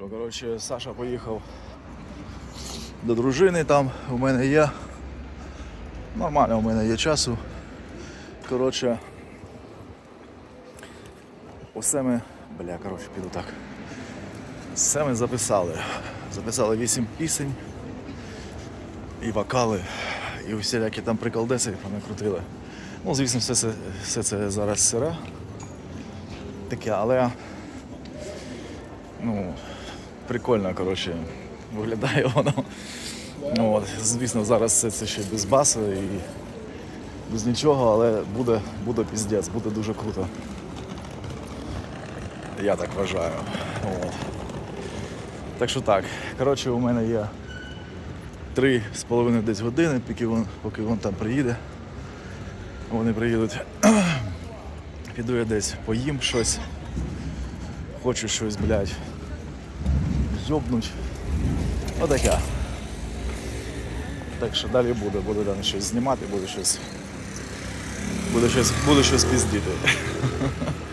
Що, коротше, Саша поїхав до дружини там, у мене є. Нормально у мене є часу. Коротше. Усе ми. Бля, коротше, піду так. Все ми записали. Записали 8 пісень і вокали, і усілякі там приколдеси понакрутили. Ну, звісно, все це, все це зараз сире. Таке, але ну, прикольно, коротше, виглядає воно. Ну, от, звісно, зараз все це ще без басу і без нічого, але буде, буде піздець, буде дуже круто. Я так вважаю. От. Так що так. Коротше, у мене є три з половиною десь години, поки він, поки він там приїде. Вони приїдуть. Піду я десь поїм щось. Хочу щось, блядь, йобнуть. Отаке. Так що далі буде, буду там щось знімати, буду щось. Буду щось, буду щось піздіти.